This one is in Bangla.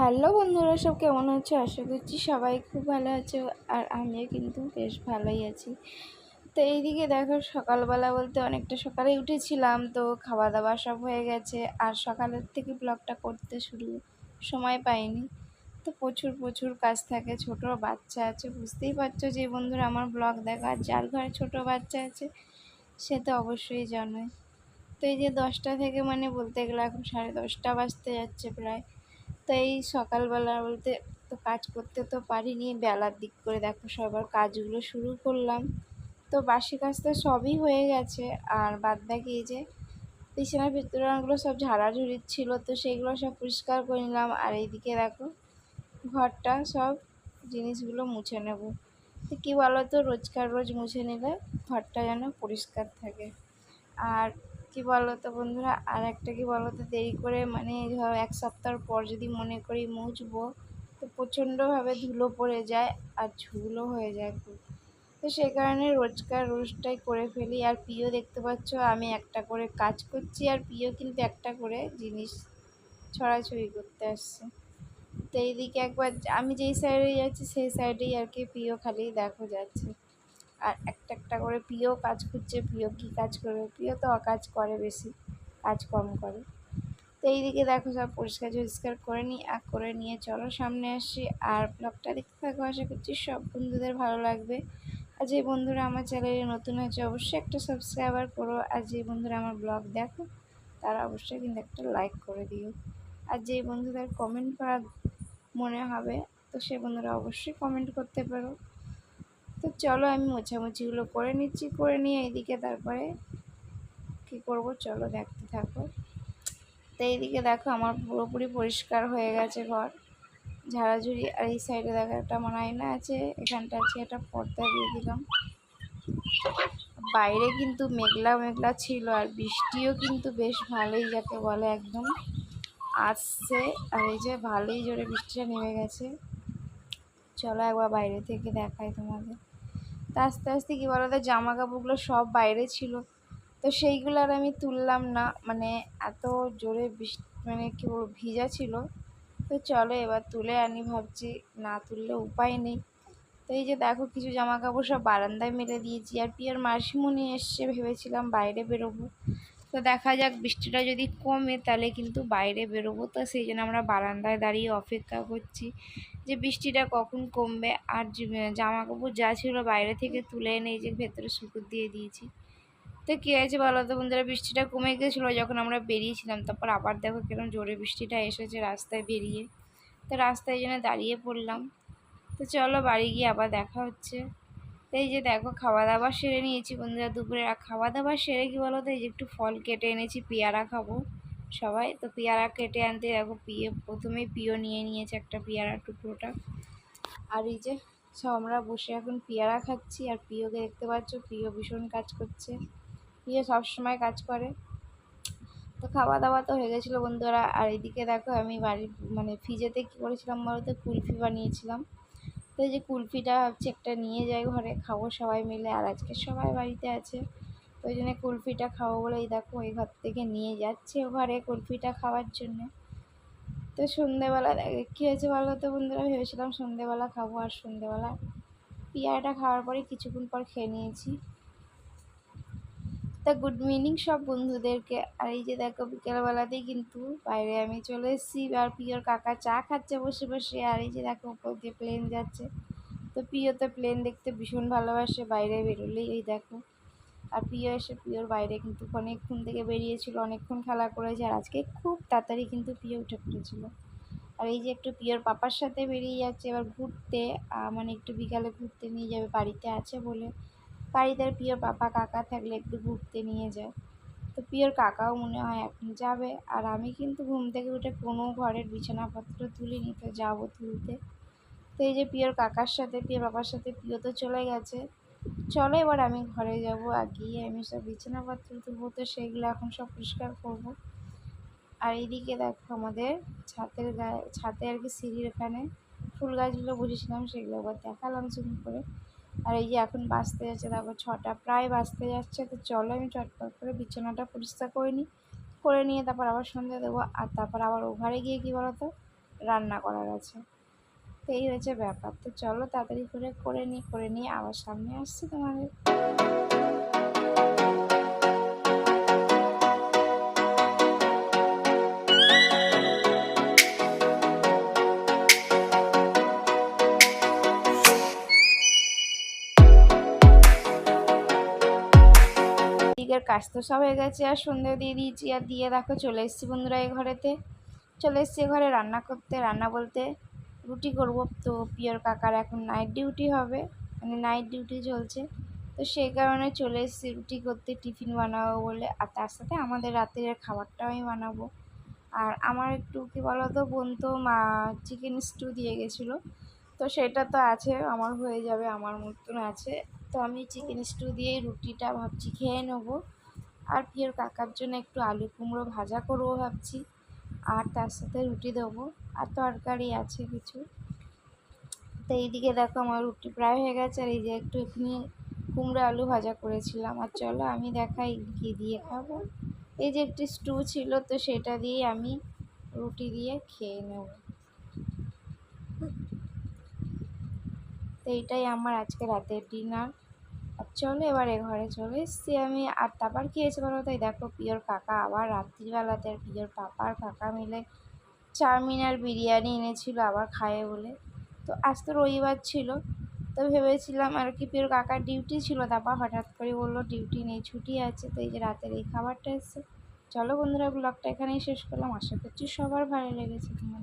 হ্যালো বন্ধুরা, সব কেমন আছো? আশা করছি সবাই খুব ভালো আছো আর আমিও কিন্তু বেশ ভালোই আছি। তো এইদিকে দেখো, সকালবেলা বলতে অনেকটা সকালে উঠেছিলাম, তো খাওয়া দাওয়া সব হয়ে গেছে আর সকালের থেকে ব্লগটা করতে শুরু সময় পাইনি। তো প্রচুর প্রচুর কাজ থাকে, ছোট বাচ্চা আছে, বুঝতেই পারছ যে বন্ধুরা আমার ব্লগ দেখা যার ঘরে ছোট বাচ্চা আছে, সে তো অবশ্যই জানে। তো এই যে দশটা থেকে মানে বলতে গেলে এখন সাড়ে দশটা বাজতে যাচ্ছে প্রায়। তো এই সকালবেলা বলতে তো কাজ করতে তো পারিনি, বেলার দিক করে দেখো সবার কাজগুলো শুরু করলাম। তো বাসি কাজ তো সবই হয়ে গেছে, আর বাদ বাকি যে বিছানার ভিতরগুলো সব ঝাড়াঝুড়ির ছিল, তো সেগুলো সব পরিষ্কার করে নিলাম। আর এইদিকে দেখো ঘরটা সব জিনিসগুলো মুছে নেব। তো কী বলো তো রোজকার রোজ মুছে নিলে ঘরটা যেন পরিষ্কার থাকে। আর কি বলো তো বন্ধুরা? আর একটা কি বলো তো দেরি করে মানে ধরো এক সপ্তাহ পর যদি মনে করি মুছবো, তো প্রচণ্ডভাবে ধুলো পড়ে যায় আর ঝুলো হয়ে যায় খুব। তো সেই কারণে রোজকার রোজটাই করে ফেলি। আর প্রিয় দেখতে পাচ্ছ, আমি একটা করে কাজ করছি আর প্রিয় কিন্তু একটা করে জিনিস ছড়াছড়ি করতে আসছে। তো এইদিকে একবার, আমি যেই সাইডে যাচ্ছি সেই সাইডেই আর কি প্রিয় খালি দেখো যাচ্ছে। আর একটা একটা করে প্রিয় কাজ করছে প্রিয় কী কাজ করবে? প্রিয় তো অকাজ করে বেশি, কাজ কম করে। তো এইদিকে দেখো সব পরিষ্কার টরিষ্কার করে নিই আর করে নিয়ে চলো সামনে আসি। আর ব্লগটা দেখতে থাকো, আশা করছি সব বন্ধুদের ভালো লাগবে। আর যে বন্ধুরা আমার চ্যানেলে নতুন হয়েছে, অবশ্যই একটা সাবস্ক্রাইবার করো। আর যে বন্ধুরা আমার ব্লগ দেখো, তারা অবশ্যই কিন্তু একটা লাইক করে দিও। আর যে বন্ধুদের কমেন্ট করা মনে হবে, তো সে বন্ধুরা অবশ্যই কমেন্ট করতে পারো। তো চলো আমি মোছামুছিগুলো করে নিচ্ছি, করে নিয়ে এইদিকে তারপরে কী করব চলো দেখতে থাকো। তো এইদিকে দেখো আমার পুরোপুরি পরিষ্কার হয়ে গেছে ঘর। ঝাড়াঝুড়ি আর এই সাইডে দেখো একটা আমার আয়না আছে, এখানটা আছে একটা পর্দা দিয়ে দিলাম। বাইরে কিন্তু মেঘলা মেঘলা ছিল আর বৃষ্টিও কিন্তু বেশ ভালোই যাকে বলে একদম। আসছে আর এই যে ভালোই জোরে বৃষ্টিটা নেমে গেছে। চলো একবার বাইরে থেকে দেখাই তোমাদের। তা আস্তে আস্তে কী বলো তো জামা কাপড়গুলো সব বাইরে ছিল। তো সেইগুলো আর আমি তুললাম না মানে এত জোরে বৃষ্টি মানে কী বলব, ভিজা ছিল। তো চলো এবার তুলে আনি ভাবছি, না তুললে উপায় নেই। তো এই যে দেখো কিছু জামা কাপড় সব বারান্দায় মেলে দিয়েছি। আর পিয়ার মাসিমণি এসছে, ভেবেছিলাম বাইরে বেরোবো। তো দেখা যাক বৃষ্টিটা যদি কমে তাহলে কিন্তু বাইরে বেরোবো। তো সেই জন্য আমরা বারান্দায় দাঁড়িয়ে অপেক্ষা করছি যে বৃষ্টিটা কখন কমবে। আর জামা কাপড় যা ছিল বাইরে থেকে তুলে এনে যে ভেতরে শুকুর দিয়ে দিয়েছি। তো কী হয়েছে বলো তো বন্ধুরা? বৃষ্টিটা কমে গেছিল যখন আমরা বেরিয়েছিলাম। তারপর আবার দেখো কিরম জোরে বৃষ্টিটা এসেছে রাস্তায় বেরিয়ে। তো রাস্তায় জন্য দাঁড়িয়ে পড়লাম। তো চলো বাড়ি গিয়ে আবার দেখা হচ্ছে। তো এই যে দেখো খাওয়া দাওয়া সেরে নিয়েছি বন্ধুরা দুপুরে আর খাওয়া দাওয়া সেরে কি বলো তো এই যে একটু ফল কেটে এনেছি, পেয়ারা খাব সবাই। তো পেয়ারা কেটে আনতে দেখো, পিয়ে প্রথমেই পিও নিয়ে নিয়েছে একটা পেয়ারা টুকরোটা। আর এই যে, সব আমরা বসে এখন পেয়ারা খাচ্ছি, আর প্রিয়কে দেখতে পাচ্ছ প্রিয় ভীষণ কাজ করছে। প্রিয় সবসময় কাজ করে। তো খাওয়া দাওয়া তো হয়ে গেছিল বন্ধুরা। আর এদিকে দেখো, আমি বাড়ির মানে ফ্রিজেতে কী করেছিলাম বলো তো কুলফি বানিয়েছিলাম। তো যে কুলফিটা ভাবছি একটা নিয়ে যাই ঘরে, খাব সবাই মিলে, আর আজকে সবাই বাড়িতে আছে। তো ওই জন্য কুলফিটা খাব বলে এই দেখো ওই ঘর থেকে নিয়ে যাচ্ছে ঘরে কুলফিটা খাওয়ার জন্যে। তো সন্ধেবেলা কী হয়েছে বলো তো বন্ধুরা? ভেবেছিলাম সন্ধেবেলা খাব আর সন্ধেবেলা পিয়ারাটা খাওয়ার পরে কিছুক্ষণ পর খেয়ে নিয়েছি। তা গুড মর্নিং সব বন্ধুদেরকে। আর এই যে দেখো, বিকেলবেলাতেই কিন্তু বাইরে আমি চলে এসেছি আর প্রিয়র কাকা চা খাচ্ছে বসে বসে। আর এই যে দেখো, উপর দিয়ে প্লেন যাচ্ছে। তো প্রিয় তো প্লেন দেখতে ভীষণ ভালোবাসে, বাইরে বেরোলেই এই দেখো। আর প্রিয় এসে প্রিয়র বাইরে কিন্তু অনেকক্ষণ থেকে বেরিয়েছিল, অনেকক্ষণ খেলা করেছে। আর আজকে খুব তাড়াতাড়ি কিন্তু প্রিয় উঠে পড়েছিল। আর এই যে একটু প্রিয়র পাপার সাথে বেরিয়ে যাচ্ছে, এবার ঘুরতে মানে একটু বিকালে ঘুরতে নিয়ে যাবে, বাড়িতে আছে বলে। বাড়িতে আর প্রিয়র পাপা কাকা থাকলে একটু ঘুরতে নিয়ে যায়। তো প্রিয়র কাকাও মনে হয় এখন যাবে। আর আমি কিন্তু ঘুম থেকে উঠে কোনো ঘরের বিছানাপত্র তুলিনি তো যাব তুলতে। তো এই যে প্রিয়র কাকার সাথে প্রিয়র বাবার সাথে প্রিয় তো চলে গেছে। চলো এবার আমি ঘরে যাব। আর গিয়ে আমি সব বিছানাপত্র তুলবো। তো সেগুলো এখন সব পরিষ্কার করব। আর এইদিকে দেখো আমাদের ছাতের গায়ে ছাতে আর কি সিঁড়ির এখানে ফুল গাছগুলো বসেছিলাম, সেগুলো আবার দেখালাম জুম করে। আর এই যে এখন বাঁচতে যাচ্ছে, তারপর ছটা, প্রায় বাঁচতে যাচ্ছে, তো চলো আমি চটপট করে বিছানাটা পরিষ্কার করে নিই। করে নিয়ে তারপর আবার সন্ধে দেবো, আর তারপর আবার ওভারে গিয়ে কী বলো তো রান্না করার আছে। তো এই হয়েছে ব্যাপার। তো চলো তাড়াতাড়ি করে করে নিই, করে নিয়ে আবার সামনে আসছি তোমাদের। কাজ তো সব হয়ে গেছে, আর সন্ধে দিয়ে দিয়েছি, আর দিয়ে দেখো চলে এসেছি বন্ধুরা এই ঘরেতে। চলে এসেছি ঘরে রান্না করতে, রান্না বলতে রুটি করব। তো পিওর কাকার এখন নাইট ডিউটি হবে মানে নাইট ডিউটি চলছে। তো সেই কারণে চলে এসেছি রুটি করতে, টিফিন বানাবো বলে, আর তার সাথে আমাদের রাতের খাবারটাও আমি বানাবো। আর আমার একটু কী বলো তো বোন তো মা চিকেন স্টু দিয়ে গেছিল। তো সেটা তো আছে, আমার হয়ে যাবে, আমার মতন আছে। তো আমি চিকেন স্টু দিয়ে রুটিটা ভাবছি খেয়ে নেব। আর পিওর কাকার জন্য একটু আলু কুমড়ো ভাজা করব ভাবছি। আর তার সাথে রুটি দেবো। আর তরকারি আছে কিছু। তো এইদিকে দেখো আমার রুটি প্রায় হয়ে গেছে। আর এই যে একটু এখানে কুমড়ো আলু ভাজা করেছিলাম। আর চলো আমি দেখাই কী দিয়ে খাব। এই যে একটি স্টু ছিল, তো সেটা দিয়ে আমি রুটি দিয়ে খেয়ে নেব। তো এইটাই আমার আজকে রাতের ডিনার আর চলো এবারে ঘরে চলে এসছি আমি। আর তারপর কী হয়েছে বলো তাই দেখো পিওর কাকা আবার রাত্রিবেলাতে আর পিওর পাপা আর কাকা মিলে চাউমিন আর বিরিয়ানি এনেছিল আবার খায় বলে। তো আজ তো রবিবার ছিল, তো ভেবেছিলাম আর কি পিওর কাকার ডিউটি ছিল, তারপর হঠাৎ করে বলল ডিউটি নেই, ছুটি আছে, তো এই যে রাতের এই খাবারটা এসছে। চলো বন্ধুরা ব্লগটা এখানেই শেষ করলাম। আশা করছি সবার ভালো লেগেছে। তোমাদের